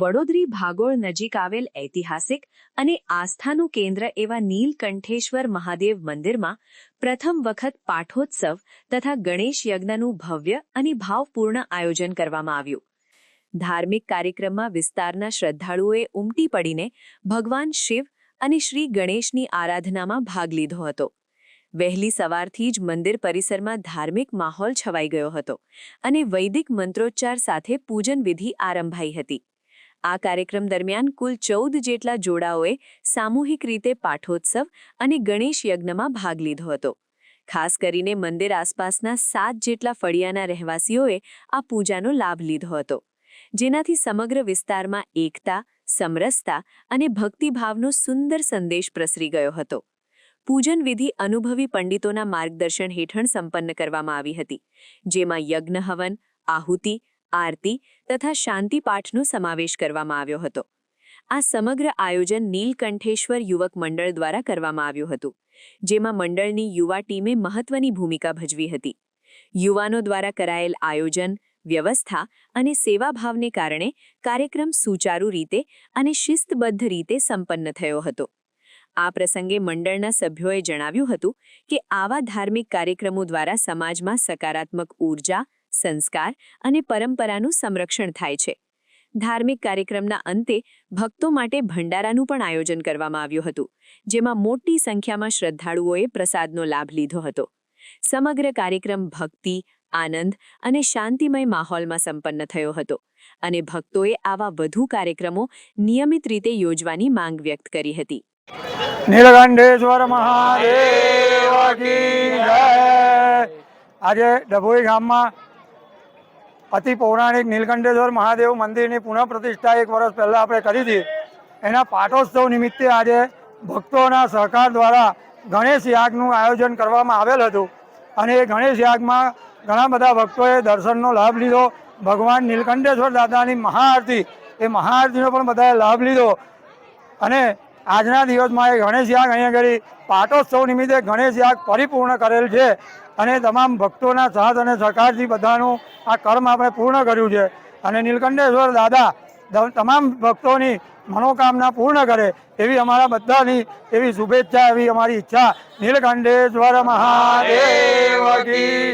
વડોદરી ભાગોળ નજીક આવેલ ઐતિહાસિક અને આસ્થાનું કેન્દ્ર એવા નીલકંઠેશ્વર મહાદેવ મંદિરમાં પ્રથમ વખત પાઠોત્સવ તથા ગણેશ યજ્ઞનું ભવ્ય અને ભાવપૂર્ણ આયોજન કરવામાં આવ્યું. ધાર્મિક કાર્યક્રમમાં વિસ્તારના શ્રદ્ધાળુઓએ ઉમટી પડીને ભગવાન શિવ અને શ્રી ગણેશની આરાધનામાં ભાગ લીધો હતો. વહેલી સવારથી જ મંદિર પરિસરમાં ધાર્મિક માહોલ છવાઈ ગયો હતો અને વૈદિક મંત્રોચ્ચાર સાથે પૂજન વિધિ આરંભાઈ હતી. આ કાર્યક્રમ દરમિયાન કુલ ચૌદ જેટલા જોડાઓએ સામૂહિક રીતે પાઠોત્સવ અને ગણેશ યજ્ઞમાં ભાગ લીધો હતો. ખાસ કરીને મંદિર આસપાસના સાત જેટલા ફળિયાના રહેવાસીઓએ આ પૂજાનો લાભ લીધો હતો. જેનાથી સમગ્ર વિસ્તારમાં એકતા, સમરસતા અને ભક્તિભાવનો સુંદર સંદેશ પ્રસરી ગયો હતો. પૂજન વિધિ અનુભવી પંડિતોના માર્ગદર્શન હેઠળ સંપન્ન કરવામાં આવી હતી, જેમાં યજ્ઞ હવન, આહુતિ આરતી તથા શાંતિપાઠનો સમાવેશ કરવામાં આવ્યો હતો. આ સમગ્ર આયોજન નીલકંઠેશ્વર યુવક મંડળ દ્વારા કરવામાં આવ્યું હતું, જેમાં મંડળની યુવા ટીમે મહત્વની ભૂમિકા ભજવી હતી. યુવાનો દ્વારા કરાયેલ આયોજન, વ્યવસ્થા અને સેવાભાવને કારણે કાર્યક્રમ સુચારુ રીતે અને શિસ્તબદ્ધ રીતે સંપન્ન થયો હતો. આ પ્રસંગે મંડળના સભ્યોએ જણાવ્યું હતું કે આવા ધાર્મિક કાર્યક્રમો દ્વારા સમાજમાં સકારાત્મક ઊર્જા સંસ્કાર અને પરંપરાનું સંરક્ષણ થાય છે. ધાર્મિક કાર્યક્રમના અંતે ભક્તો માટે ભંડારાનું પણ આયોજન કરવામાં આવ્યું હતું, જેમાં મોટી સંખ્યામાં શ્રદ્ધાળુઓએ પ્રસાદનો લાભ લીધો હતો. સમગ્ર કાર્યક્રમ ભક્તિ, આનંદ અને શાંતિમય માહોલમાં સંપન્ન થયો હતો અને ભક્તોએ આવા વધુ કાર્યક્રમો નિયમિત રીતે યોજવાની માંગ વ્યક્ત કરી હતી. આજે ડભોઈ ગામમાં અતિ પૌરાણિક નીલકંઠેશ્વર મહાદેવ મંદિરની પુનઃ પ્રતિષ્ઠા એક વર્ષ પહેલાં આપણે કરી હતી. એના પાટોત્સવ નિમિત્તે આજે ભક્તોના સહકાર દ્વારા ગણેશ યાગનું આયોજન કરવામાં આવેલ હતું. અને એ ગણેશ યાગમાં ઘણા બધા ભક્તોએ દર્શનનો લાભ લીધો. ભગવાન નીલકંઠેશ્વર દાદાની મહાઆરતી, એ મહાઆરતીનો પણ બધાએ લાભ લીધો. અને આજના દિવસમાં એ ગણેશ યાગ અહીંયા આગળ પાટોત્સવ નિમિત્તે ગણેશ યાગ પરિપૂર્ણ કરેલ છે અને તમામ ભક્તોના સાથ અને સહકારથી બધાનું આ કર્મ આપણે પૂર્ણ કર્યું છે. અને નીલકંઠેશ્વર દાદા તમામ ભક્તોની મનોકામના પૂર્ણ કરે એવી અમારા બધાની એવી શુભેચ્છા, એવી અમારી ઈચ્છા. નીલકંઠેશ્વર મહાદેવ